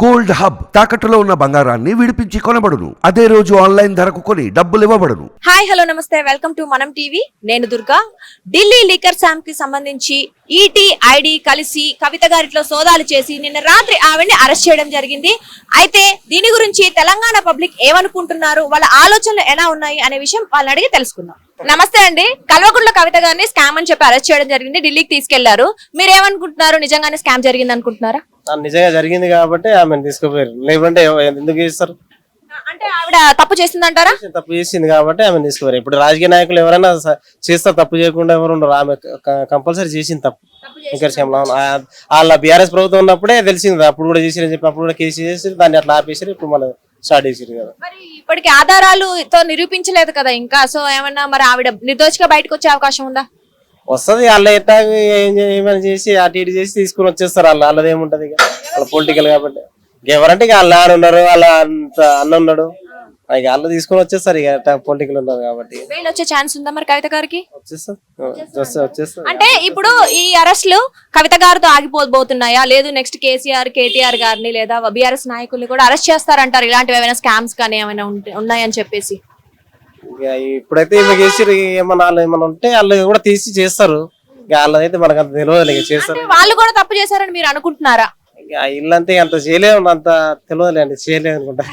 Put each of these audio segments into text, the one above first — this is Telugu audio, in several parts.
గోల్డ్ హబ్ తాకట్టులో ఉన్న బంగారాన్ని విడిపించి కొనబడును. అదే రోజు ఆన్లైన్ ధరకు కొని డబ్బులు ఇవ్వబడును. హాయ్ హలో నమస్తే. వెల్కమ్ టు మనం టీవీ. నేను దుర్గా. ఢిల్లీ లీకర్ శామ్కి సంబంధించి ఈటీ ఐడి కలిసి కవిత గారిట్లో సోదాలు చేసి నిన్న రాత్రి ఆవిడని అరెస్ట్ చేయడం జరిగింది. అయితే దీని గురించి తెలంగాణ పబ్లిక్ ఏమనుకుంటున్నారు? వాళ్ళ ఆలోచనలు ఎలా ఉన్నాయి? అనే విషయం వాళ్ళని అడిగి తెలుసుకుందాం. నమస్తే అండి. కల్వకుంట్ల కవిత గారిని స్కామ్ అని చెప్పి అరెస్ట్ చేయడం జరిగింది. ఢిల్లీకి తీసుకెళ్ళారు. మీరు ఏమనుకుంటున్నారు నిజంగానే స్కామ్ జరిగింది అనుకుంటున్నారా నిజంగా జరిగింది కాబట్టి ఆమెను తీసుకుపోయారు. లేకుంటే ఎందుకు చేస్తారు? అంటే ఆవిడ తప్పు చేసిందంటారా? తప్పు చేసింది కాబట్టి ఆమెను తీసుకుపోయారు. ఇప్పుడు రాజకీయ నాయకులు ఎవరైనా చేస్తారు తప్పు చేయకుండా ఎవరు ఉండరు. ఆమె కంపల్సరీ చేసింది తప్పు. వాళ్ళ బీఆర్ఎస్ ప్రభుత్వం ఉన్నప్పుడే తెలిసింది అప్పుడు కూడా చేసిరని చెప్పి అప్పుడు కూడా కేసు చేసి దాన్ని అట్లా ఆపేసారు ఇప్పుడు మళ్ళీ స్టార్ట్ చేసారు కదా. మరి ఇప్పటికి ఆధారాలుతో నిరూపించలేదు కదా ఇంకా? సో ఏమన్నా మరి ఆవిడ నిర్దోషిగా బయటకు వచ్చే అవకాశం ఉందా? వస్తుంది వాళ్ళ ఎట్టా ఏమైనా చేసి అటు ఇటు చేసి తీసుకుని వచ్చేస్తారు వాళ్ళు. వాళ్ళది ఏముంటది ఇక? వాళ్ళ పొలిటికల్ కాబట్టి. ఎవరంటే ఇక వాళ్ళ నాన్న ఉన్నారు వాళ్ళ అంత అన్న ఉన్నాడు. ఇక వాళ్ళు తీసుకుని వచ్చేస్తారు ఇక పొలిటికల్ ఉన్నారు కాబట్టి. బెయిల్ వచ్చే ఛాన్స్ ఉందా మరి కవిత గారికి? వచ్చేస్తారు. అంటే ఇప్పుడు ఈ అరెస్టులు కవిత గారితో ఆగిపోబోతున్నాయా? లేదు నెక్స్ట్ కేసీఆర్ కేటీఆర్ గారిని లేదా బీఆర్ఎస్ నాయకుల్ని కూడా అరెస్ట్ చేస్తారంటారు. ఇలాంటివి ఏమైనా స్కామ్స్ కానీ ఏమైనా ఉంటే- ఉన్నాయని చెప్పేసి. ఇక ఇప్పుడైతే ఈమె చేసి ఏమన్నా వాళ్ళు ఏమన్నా ఉంటే వాళ్ళు కూడా తీసి చేస్తారు. ఇక వాళ్ళదైతే మనకు అంత తెలియదు ఇక చేస్తారు. అంటే వాళ్ళు కూడా తప్పు చేశారని మీరు అనుకుంటున్నారా? ఇక ఆ ఇల్లు అంతే చేయలేము అంత తెలియదు అండి చేయలేదు అనుకుంటా.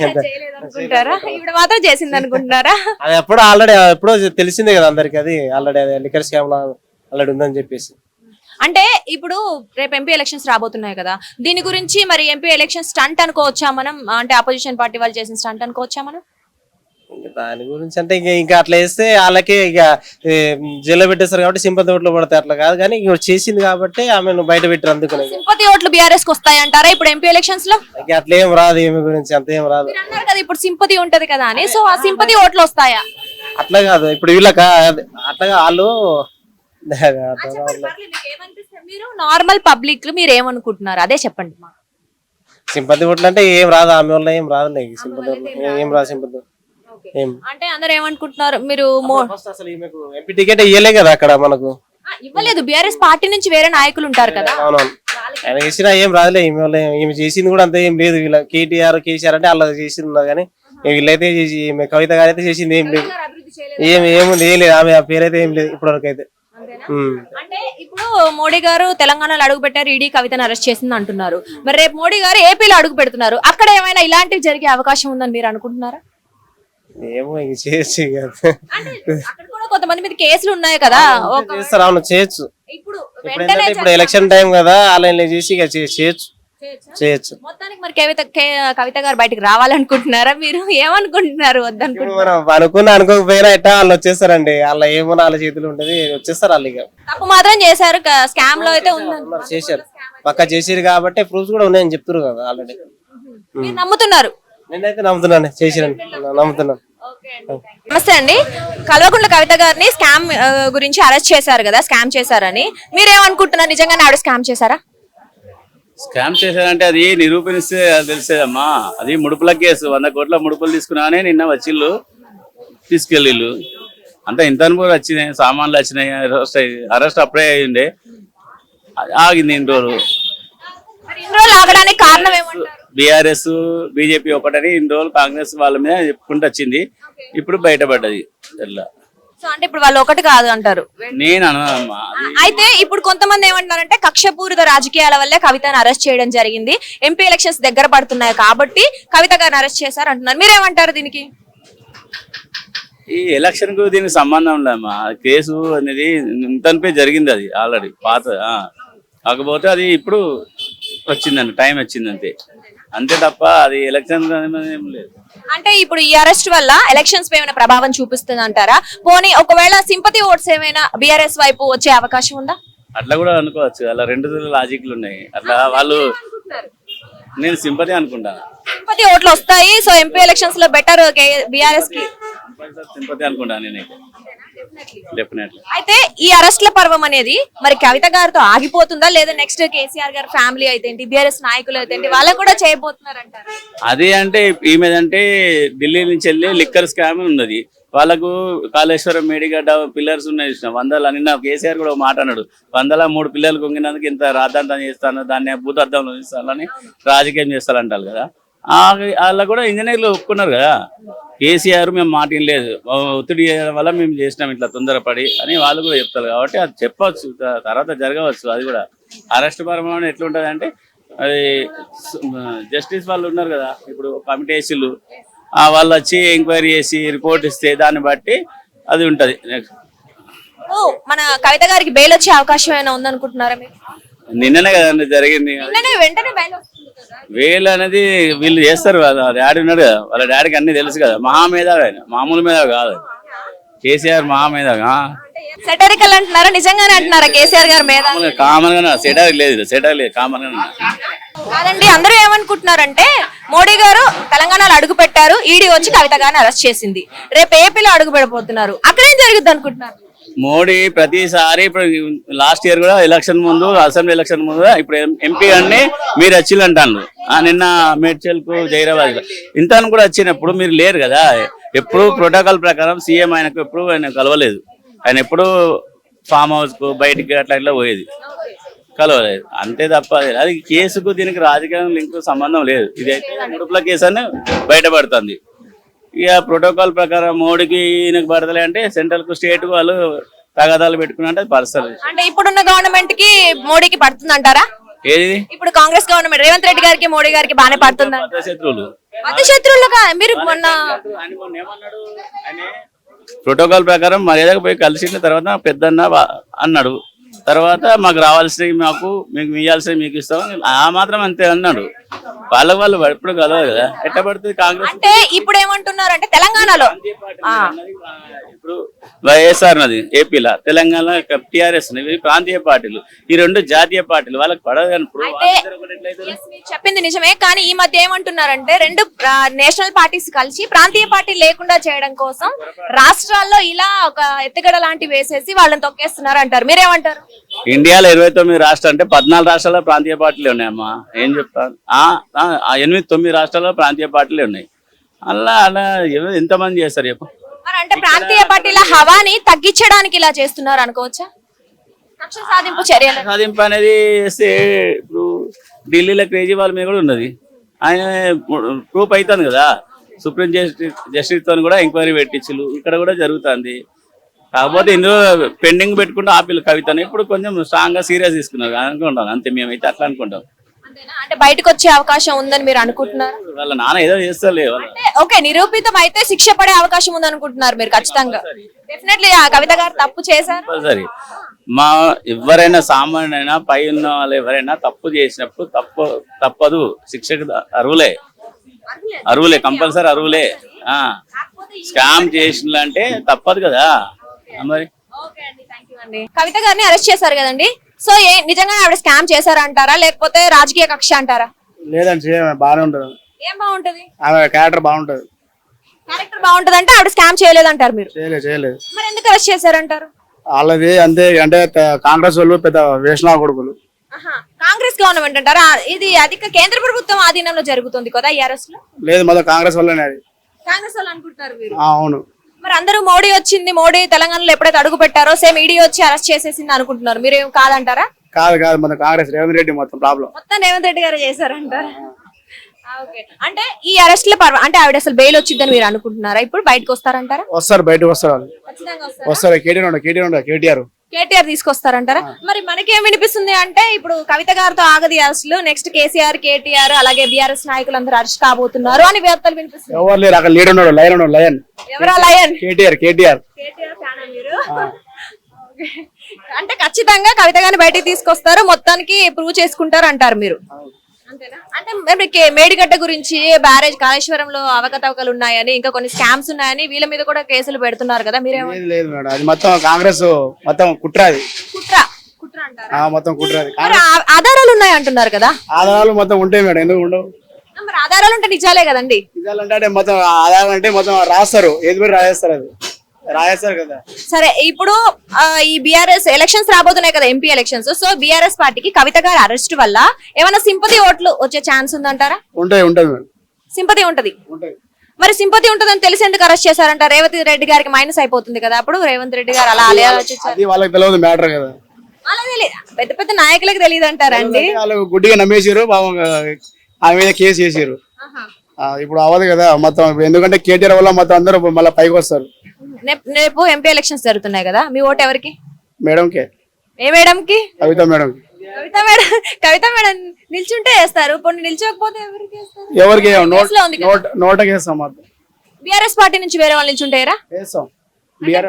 అనుకుంటారా ఇప్పుడు మాత్రం చేసింది అనుకుంటున్నారా అది ఎప్పుడో ఆల్రెడీ ఎప్పుడో తెలిసిందే కదా అందరికి అది. ఆల్రెడీ అది లిక్కర్ స్కామ్ ఆల్రెడీ ఉందని చెప్పేసి. అంటే ఇప్పుడు రేపు ఎంపీ ఎలక్షన్స్ రాబోతున్నాయి కదా. దీని గురించి మరి ఎంపీ ఎలక్షన్ స్టంట్ అనుకోవచ్చా మనం? అంటే అపోజిషన్ పార్టీ వాళ్ళు చేసిన స్టంట్ అనుకోవచ్చా మనం? ఇంకా దాని గురించి అంటే ఇంకా ఇంకా అట్లా వేస్తే వాళ్ళకి ఇక జైల్లో పెట్టేస్తారు కాబట్టి సింపతి ఓట్లు పడతాయి అట్లా కాదు. కానీ ఇంక చేసింది కాబట్టి ఆమెను బయట పెట్టారు అందుకని సింపతి ఓట్లు బీఆర్ఎస్కి వస్తాయి అంటారా ఇప్పుడు ఎంపీ ఎలక్షన్స్లో ఇక అట్లా ఏం రాదు ఏమి గురించి అంత ఏం రాదు. మీరు అన్నారు కదా ఇప్పుడు సింపతి ఉంటది కదా అని. సో ఆ సింపతి ఓట్లు వస్తాయా? అట్లా కాదు. ఇప్పుడు వీళ్ళక అట్లా వాళ్ళు మీరు నార్మల్ పబ్లిక్ మీరు ఏమనుకుంటున్నారు అదే చెప్పండి. సింపతి ఓట్లు అంటే ఏం రాదు. ఆమె వల్ల ఏం రాదు సింపతి ఓట్లు ఏం రాదు సింపతి ఏం? అంటే అందరు ఏమనుకుంటున్నారు? మీరు మో- ఫస్ట్ అసలు ఈమెకు ఎంపీ టికెట్ ఇయ్యలే కదా అక్కడ మనకు. ఆ, ఇవ్వలేదు. బీఆర్ఎస్ పార్టీ నుంచి వేరే నాయకులు ఉంటారు కదా. అవునవును. ఆయన చేసినా ఏం రాదులే ఈమె వల్ల ఏం- ఈమె చేసింది కూడా అంత ఏం లేదు. వీళ్ళ కేటీఆర్ కేసీఆర్ అంటే అలా చేసింది ఉన్నారు కానీ వీళ్ళైతే చేసి ఈమె కవిత గారు అయితే చేసింది ఏం లేదు. ఏం ఏముంది ఏం లేదు. ఆమె ఆ పేరైతే ఏం లేదు ఇప్పటి వరకు అయితే ఉమ్. అంటే ఇప్పుడు మోడీ గారు తెలంగాణలో అడుగు పెట్టారు ఈడీ కవితను అరెస్ట్ చేసింది అంటున్నారు. మరి రేపు మోడీ గారు ఏపీలో అడుగు పెడుతున్నారు. అక్కడ ఏమైనా ఇలాంటివి జరిగే అవకాశం ఉందని మీరు అనుకుంటున్నారా? ఏమో ఇంక చేయొచ్చు ఇక. అక్కడ కూడా కొంతమంది మీద కేసులు ఉన్నాయి కదా. ఒక చేస్తారు. అవును చేయొచ్చు. ఇప్పుడు ఇప్పుడు వెంటనే ఏంటంటే ఇప్పుడు ఎలక్షన్ టైం కదా ఆన్లైన్లో చేసి ఇక చే- చేయొచ్చు. చేయొచ్చా? చేయొచ్చు. మొత్తానికి మరి కవిత కే- కవిత గారు బయటకు రావాలనుకుంటున్నారా? మీరు ఏమనుకుంటున్నారు? ఇప్పుడు వద్దనుకుంటున్నారు మనం అనుకున్న అనుకోకపోయినా ఎట్టా వాళ్ళు వచ్చేస్తారండి. వాళ్ళ ఏమో వాళ్ళ చేతులు ఉంటది వచ్చేస్తారు వాళ్ళు ఇక. తప్పు మాత్రం చేశారు. స్కామ్లో అయితే ఉంది ఉన్నారు, చేశారు. పక్క చేసిరు కాబట్టి ప్రూఫ్స్ కూడా ఉన్నాయని చెప్తున్నారు కదా ఆల్రెడీ. మీరు నమ్ముతున్నారు. నేనైతే నమ్ముతున్నాను చేసిరని. నమ్ముతున్నాను. నమస్తే అండి. కల్వకుంట్ల కవిత గారిని స్కామ్ గురించి అరెస్ట్ చేశారు కదా స్కామ్ చేశారని. మీరేమనుకుంటున్నారు? నిజంగానే ఆవిడ స్కామ్ చేశారా? స్కామ్ చేశారంటే అది నిరూపణిస్తే అది తెలిసేదమ్మా. అది ముడుపుల కేసు. వంద కోట్ల ముడుపులు తీసుకున్నానే నిన్న వచ్చిళ్ళు తీసుకెళ్ళిళ్ళు. అంతా ఇంత అనుభవం వచ్చినాయి సామాన్లు వచ్చినాయి అరెస్ట్ అయ్యి అరెస్ట్ అప్పుడే అయ్యిండే. ఆగింది ఇన్ని రోజులు ఆగడానికి కారణం ఏమంటారు? బీఆర్ఎస్ బీజేపీ ఒకటని ఇన్ని రోజులు కాంగ్రెస్ వాళ్ళ మీద చెప్పుకుంటూ వచ్చింది. ఇప్పుడు బయటపడ్డది ఎట్లా? సో అంటే ఇప్పుడు వాళ్ళు ఒకటి కాదు అంటారు. నేను అనమ్మా అది అయితే ఇప్పుడు కొంతమంది ఏమంటున్నారంటే కక్షపూరిత రాజకీయాల వల్లే కవితను అరెస్ట్ చేయడం జరిగింది. ఎంపీ ఎలక్షన్స్ దగ్గర పడుతున్నాయి కాబట్టి కవిత గారిని అరెస్ట్ చేశారు అంటున్నారు. మీరేమంటారు దీనికి? ఈ ఎలక్షన్కు దీనికి సంబంధం లేమ్మా కేసు అనేది ఇంతనిపై జరిగింది అది ఆల్రెడీ. పాత ఆ. కాకపోతే అది ఇప్పుడు వచ్చిందండి టైం వచ్చింది అంతే తప్ప అది ఎలక్షన్ ఏం లేదు. అంటే ఇప్పుడు ఈ అరెస్ట్ వల్ల ఎలక్షన్స్ పై ఏమైనా ప్రభావం చూపిస్తుంది అంటారా పోనీ ఒకవేళ సింపతి ఓట్స్ ఏమైనా బీఆర్ఎస్ వైపు వచ్చే అవకాశం ఉందా? అట్లా కూడా అనుకోవచ్చు. అలా రెండు లాజిక్లు ఉన్నాయి. అట్లా వాళ్ళు నేను సింపతి అనుకుంటాను సింపతి ఓట్లు వస్తాయి సో ఎంపీ ఎలక్షన్స్లో బెటర్ బీఆర్ఎస్కి. సింపతి అనుకుంటాను నేనైతే. అయితే ఈ అరెస్ట్ల పర్వం అనేది మరి కవిత గారితో ఆగిపోతుందా? లేదా నెక్స్ట్ కేసీఆర్ గారి ఫ్యామిలీ అయితే బీఆర్ఎస్ నాయకులు అయితే వాళ్ళకు కూడా చేయబోతున్నారు అంటారు అది అంటే ఈమెదంటే ఢిల్లీ నుంచి వెళ్ళి లిక్కర్ స్కామ్ ఉన్నది. వాళ్ళకు కాళేశ్వరం మేడిగడ్డ పిల్లర్స్ ఉన్నాయి చూసిన వందల నిన్న కేసీఆర్ కూడా ఒక మాట అన్నాడు. వందల మూడు పిల్లలు కొంగినందుకు ఇంత రాద్ధాంతం చేస్తాను దాన్ని భూతార్థంలో ఇస్తానని రాజకీయం చేస్తారంటారు కదా. ఆ కూడా ఇంజనీర్లు ఒప్పుకున్నారు కదా. కేసీఆర్ మేము మాట లేదు ఒత్తిడి వల్ల మేము చేసినాం ఇట్లా తొందరపడి అని వాళ్ళు కూడా చెప్తారు కాబట్టి అది చెప్పవచ్చు. తర్వాత జరగవచ్చు. అది కూడా అరెస్ట్ పరమైన ఎట్లుంటుంది అంటే అది జస్టిస్ వాళ్ళు ఉన్నారు కదా. ఇప్పుడు కమిటీ వేసిళ్ళు. వాళ్ళు వచ్చి ఎంక్వైరీ చేసి రిపోర్ట్ ఇస్తే దాన్ని బట్టి అది ఉంటది. నెక్స్ట్ మన కవిత గారికి బెయిల్ వచ్చే అవకాశం ఏమైనా ఉందనుకుంటున్నారా మీరు? నిన్ననే కదండి జరిగింది. వెంటనే వెంటనే బెయిల్ వస్తుంది కదా. వేలు అనేది వీళ్ళు చేస్తారు కదా డాడీ ఉన్నాడు కదా వాళ్ళ డాడీకి అన్ని తెలుసు కదా మహామేధావి ఆయన మామూలు మీద కాదు. కేసీఆర్ మహామేధావి సెటరికల్ అంటున్నారా? నిజంగానే అంటున్నారా? కేసీఆర్ గారి మీద కామన్గా సెటర్ లేదు సెటర్ లేదు కామన్గా కాదండి అందరూ ఏమనుకుంటున్నారంటే మోడీ గారు తెలంగాణలో అడుగు పెట్టారు ఈడీ వచ్చి కవిత గారిని అరెస్ట్ చేసింది. రేపు ఏపీలో అడుగు పెడబోతున్నారు అక్కడేం జరుగుద్ది అనుకుంటున్నారు? మోడీ ప్రతిసారి ఇప్పుడు లాస్ట్ ఇయర్ కూడా ఎలక్షన్ ముందు అసెంబ్లీ ఎలక్షన్ ముందు ఇప్పుడు ఎంపీ అన్ని మీరు వచ్చిల్ అంటాను నిన్న మేడ్చల్కు జైరాబాద్ ఇంత కూడా వచ్చినప్పుడు మీరు లేరు కదా. ఎప్పుడు ప్రోటోకాల్ ప్రకారం సీఎం ఆయనకు ఎప్పుడు ఆయన కలవలేదు. ఆయన ఎప్పుడు ఫామ్ హౌస్కు బయటికి అట్లా ఇట్లా పోయేది. కలవలేదు. అంతే తప్ప అది కేసుకు దీనికి రాజకీయం లింక్ సంబంధం లేదు. ఇది అయితే ముడుపుల కేసు అని బయటపడుతుంది. ఇక ప్రోటోకాల్ ప్రకారం మోడీకి ఈయనకు పడతలే అంటే సెంట్రల్కు స్టేట్కు వాళ్ళు తగాదాలు పెట్టుకున్నట్టు అది పర్సనల్. అంటే ఇప్పుడున్న గవర్నమెంట్కి మోడీకి పడుతుంది అంటారా ఏది? ఇప్పుడు కాంగ్రెస్ గవర్నమెంట్ రేవంత్ రెడ్డి గారికి మోడీ గారికి బాగానే పడుతుంది? శత్రువులు మీరు మొన్న ప్రోటోకాల్ ప్రకారం మర్యాదకు పోయి కలిసిన తర్వాత పెద్దన్న వా- అన్నాడు. తర్వాత మాకు రావాల్సినవి మాకు మీకు ఇవ్వాల్సినవి మీకు ఇస్తాం. ఆ మాత్రం అంతే అన్నాడు. వాళ్ళకి వాళ్ళు ఎప్పుడు కలవదు కదా. ఎట్ట పడుతుంది కాంగ్రెస్? అంటే ఇప్పుడు ఏమంటున్నారు అంటే తెలంగాణలో ఇప్పుడు వైఎస్ఆర్ నది ఏపీలో తెలంగాణ టిఆర్ఎస్ ప్రాంతీయ పార్టీలు. ఈ రెండు జాతీయ పార్టీలు వాళ్ళకి పడదు చెప్పింది నిజమే కానీ ఈ మధ్య ఏమంటున్నారంటే రెండు నేషనల్ పార్టీస్ కలిసి ప్రాంతీయ పార్టీ లేకుండా చేయడం కోసం రాష్ట్రాల్లో ఇలా ఒక ఎత్తుగడ లాంటివి వేసేసి వాళ్ళని తొక్కేస్తున్నారు అంటారు. మీరేమంటారు? ఇండియాలో ఇరవై తొమ్మిది రాష్ట్రాలు అంటే పద్నాలుగు రాష్ట్రాల్లో ప్రాంతీయ పార్టీలు ఉన్నాయమ్మా. ఏం చెప్తాను ఎనిమిది తొమ్మిది రాష్ట్రాల్లో ప్రాంతీయ పార్టీలు ఉన్నాయి. అలా అలా ఎంతమంది చేస్తారు చెప్పు? అంటే ప్రాంతీయ పార్టీల హవాని తగ్గించడానికి ఇలా చేస్తున్నారు అనుకోవచ్చా? సాధింపు చర్యలు. సాధింపు అనేది చేస్తే ఇప్పుడు ఢిల్లీలో కేజ్రీవాల్ మీద కూడా ఉన్నది. ఆయన ప్రూఫ్ అవుతుంది కదా. సుప్రీం జస్టిస్ జస్టిస్తో కూడా ఎంక్వైరీ పెట్టించు ఇక్కడ కూడా జరుగుతుంది. కాకపోతే ఇందులో పెండింగ్ పెట్టుకుంటే ఆపిల్ కవితను. ఇప్పుడు కొంచెం స్ట్రాంగ్గా సీరియస్ తీసుకున్నారు. అనుకుంటాం. అంతే మేమైతే అట్లా అనుకుంటాం? అంటే బయటకు వచ్చే అవకాశం ఉందని మీరు అనుకుంటున్నారు? వాళ్ళ నాన్న ఏదో చేస్తలే అంటే ఓకే నిరూపితం అయితే శిక్ష పడే అవకాశం ఉంది అనుకుంటున్నారు మీరు ఖచ్చితంగా. డెఫినెట్లీ ఆ కవిత గారు తప్పు చేశారు? మా ఎవరైనా సామాన్యుడైనా పై ఉన్న వాళ్ళు ఎవరైనా తప్పు చేసినప్పుడు తప్పు తప్పదు. శిక్షకు అరువులే అరువులే కంపల్సరీ అరువులే ఆ. స్కామ్ చేసిందంటే తప్పదు కదా. కవిత గారిని అరెస్ట్ చేశారు కదండి. సో ఏ నిజంగా ఆవిడ స్కామ్ చేశారంటారా లేకపోతే రాజకీయ కక్ష అంటారా? లేదండి చేయమే బాగానే ఉంటుంది. ఏం బాగుంటది? ఆమె క్యారెక్టర్ బాగుంటుంది. క్యారెక్టర్ బాగుంటది అంటే ఆవిడ స్కామ్ చేయలేదంటారు మీరు. చేయలేదు చేయలేదు. మరి ఎందుకు అరెస్ట్ చేశారంటారు? వాళ్ళది అంతే అంటే కాంగ్రెస్ వాళ్ళు పెద్ద వేషనా కొడుకులు. కాంగ్రెస్ గవర్నమెంట్ అంటారా? ఇది అధిక కేంద్ర ప్రభుత్వం ఆధీనంలో జరుగుతుంది కదా ఈ అరెస్ట్లో? లేదు మొదలు కాంగ్రెస్ వల్లనే అది. కాంగ్రెస్ వాళ్ళు ఆ, అవును. మరి అందరూ మోడీ వచ్చింది మోడీ తెలంగాణలో ఎప్పుడైతే అడుగు పెట్టారో సేమ్ ఈడీ వచ్చి అరెస్ట్ చేసేసింది అనుకుంటున్నారు. మీరు ఏం కాదంటారా? కాదు కాదు మొత్తం కాంగ్రెస్ రేవంత్ రెడ్డి మొత్తం ప్రాబ్లం మొత్తం రేవంత్ రెడ్డి గారు చేశారంటారా? అంటే ఈ అరెస్ట్లో పర్వ అంటే ఆవిడ అసలు బెయిల్ వచ్చిందని మీరు అనుకుంటున్నారా? ఇప్పుడు బయటకు వస్తారంటారా? వస్తారు బయటకు వస్తారు వస్తారు? కేటీఆర్ కేటీఆర్ ఉండదు కేటీఆర్. కేటీఆర్ తీసుకొస్తారంటారా? మరి మనకేం వినిపిస్తుంది అంటే ఇప్పుడు కవిత గారితో ఆగది అసలు నెక్స్ట్ కేసీఆర్ కేటీఆర్ అలాగే బీఆర్ఎస్ నాయకులందరూ అరెస్ట్ కాబోతున్నారు అని వార్తలు వినిపిస్తుంది ఎవరు లేరు అక్కడ లీడ్ ఉన్నాడు లయన్ ఉన్నాడు లయన్ ఎవరా లయన్ కేటీఆర్ కేటీఆర్. కేటీఆర్ ఫ్యానా మీరు? ఓకే. అంటే ఖచ్చితంగా కవిత గారిని బయటికి తీసుకొస్తారు మొత్తానికి ప్రూవ్ చేసుకుంటారు అంటారు మీరు అంటే మరి మేడిగడ్డ గురించి బ్యారేజ్ కాళేశ్వరంలో అవకతవకలు ఉన్నాయని ఇంకా కొన్ని స్కామ్స్ ఉన్నాయని వీళ్ళ మీద కూడా కేసులు పెడుతున్నారు కదా మీరేమో లేదు లేదు మేడం. అది మొత్తం కాంగ్రెస్ మొత్తం కుట్ర అది. కుట్ర కుట్ర అంటారు? ఆ, మొత్తం మరి ఆధారాలు ఉన్నాయి అంటున్నారు కదా? ఆధారాలు మొత్తం ఉంటాయి మేడం ఎందుకు ఉండవు? మరి ఆధారాలు ఉంటే నిజాలే కదండి. నిజాలంటే అంటే మొత్తం ఆధారాలు అంటే మొత్తం రాస్తారు. ఏది పెట్టి రాసేస్తారు అది. రాజేస్తారు కదా. సరే ఇప్పుడు ఆ, ఈ బీఆర్ఎస్ ఎలక్షన్స్ రాబోతున్నాయి కదా ఎంపీ ఎలక్షన్స్ సో బీఆర్ఎస్ పార్టీకి కవిత గారి అరెస్ట్ వల్ల ఏమైనా సింపతి ఓట్లు వచ్చే ఛాన్స్ ఉందంటారా? ఉంటాయి ఉంటుంది మేడం. సింపతి ఉంటది. ఉంటాయి. మరి సింపతి ఉంటదని తెలిసి ఎందుకు అరెస్ట్ చేశారంట? రేవంత్ రెడ్డి గారికి మైనస్ అయిపోతుంది కదా అప్పుడు రేవంత్ రెడ్డి గారు అలా అలా ఆలోచించారు. అది వాళ్ళకి తెలియదు మ్యాటర్ కదా. అలా తెలియదు పెద్ద పెద్ద నాయకులకు తెలియదు అంటారండి వాళ్ళు గుడ్డిగా నమ్మేసారు పాపం ఆమె మీద కేసు చేసారు ఇప్పుడు అవ్వదు కదా మొత్తం. ఎందుకంటే కేటీఆర్ వల్ల మొత్తం అందరూ మళ్ళీ పైకి వస్తారు. రేపు ఎంపీ ఎలక్షన్స్ జరుగుతున్నాయి కదా మీ ఓటు ఎవరికి? మేడంకే. ఏ మేడంకి? Kavitha madam Kavitha madam Kavitha madam నిల్చుంటే వేస్తారు కొన్ని నిల్చోకపోతే ఎవరికి నోటకి వేస్తాం బీఆర్ఎస్ పార్టీ నుంచి వేరే వాళ్ళు నిల్చుంటారా? వేస్తాం.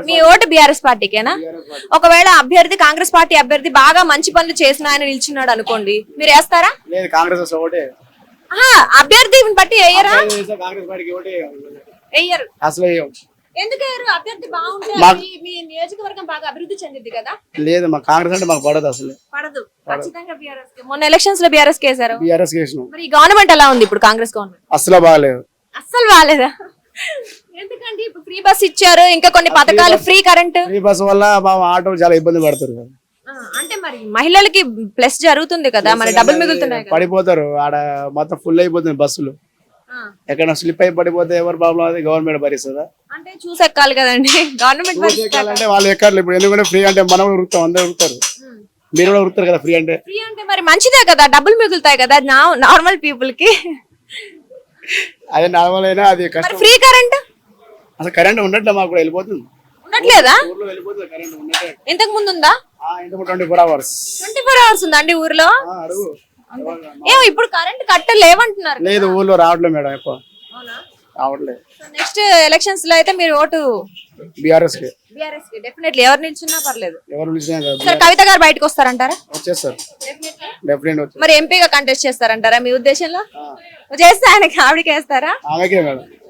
మీ ఓటు బీఆర్ఎస్ పార్టీకేనా? ఒకవేళ అభ్యర్థి కాంగ్రెస్ పార్టీ అభ్యర్థి బాగా మంచి పనులు చేసిన ఆయన నిల్చున్నాడు అనుకోండి మీరు వేస్తారా? కాంగ్రెస్ ఆహా, అభ్యర్థిని బట్టి వేయరా? వేయరు. అసలు. ఎందుకు వేయరు? అభ్యర్థి బాగుంటే మీ- మీ నియోజకవర్గం బాగా అభివృద్ధి చెందింది కదా. లేదు మా కాంగ్రెస్ అంటే మాకు పడదు అసలు. పడదు. ఖచ్చితంగా బీఆర్ఎస్ మొన్న ఎలక్షన్స్లో బీఆర్ఎస్ కేసారు బీఆర్ఎస్ మరి గవర్నమెంట్ ఎలా ఉంది ఇప్పుడు కాంగ్రెస్ గవర్నమెంట్ అసలు బాగాలేదు. అస్సలు బాగాలేదా? ఎందుకంటే ఇప్పుడు ఫ్రీ బస్ ఇచ్చారు ఇంకా కొన్ని పథకాలు ఫ్రీ కరెంట్ ఫ్రీ బస్ వల్ల ఆటో చాలా ఇబ్బంది పడతారు కదా. అంటే మరి మహిళలకి ప్లస్ జరుగుతుంది కదా మరి డబ్బులు మిగులుతున్నాయి కదా. పడిపోతారు ఆడ మొత్తం ఫుల్ అయిపోతుంది బస్సులు. ఆ. ఎక్కడ స్లిప్ అయి పడిపోతే ఎవరు ప్రాబ్లం అది గవర్నమెంట్ భరిస్తుందా? అంటే చూసెక్కాలి కదండి గవర్నమెంట్ బస్ ఎక్కాలంటే వాళ్ళు ఎక్కర్లు ఇప్పుడు ఎందుకంటే ఫ్రీ అంటే మనం కూడా ఉరుకుతాం అందరూ ఉరుకుతారు మీరు కూడా ఉరుకుతారు కదా ఫ్రీ అంటే? ఫ్రీ అంటే మరి మంచిదే కదా డబ్బులు మిగులుతాయి కదా నార్మల్ పీపుల్కి. అదే నార్మల్ అయినా అది మరి కష్టం. ఫ్రీ కరెంట్ అసలు కరెంట్ ఉండట్లే మాకు కూడా వెళ్ళిపోతుంది. ఉండట్లేదా? ఊర్లో ఇంతకు ముందు ఉందా twenty four hours. Twenty four hours ఉందండి ఊర్లో? అడుగు. ఏమో ఇప్పుడు కరెంట్ కట్ట లేవంటున్నారు లేదు ఊర్లో రావట్లేదు మేడం ఎక్కువ. రావట్లేదు. నెక్స్ట్ ఎలక్షన్స్లో అయితే మీరు ఓటు బీఆర్ఎస్కి బీఆర్ఎస్కి డెఫినెట్లీ. ఎవరు నిల్చున్నా పర్లేదు. ఎవరు కవిత గారు బయటకు వస్తారంటారా? వచ్చేస్తారు. డెఫినెట్ మరి ఎంపీగా కంటెస్ట్ చేస్తారంటారా మీ ఉద్దేశంలో? చేస్తే ఆయనకి ఆవిడకి వేస్తారా? ఆమెకే మేడం.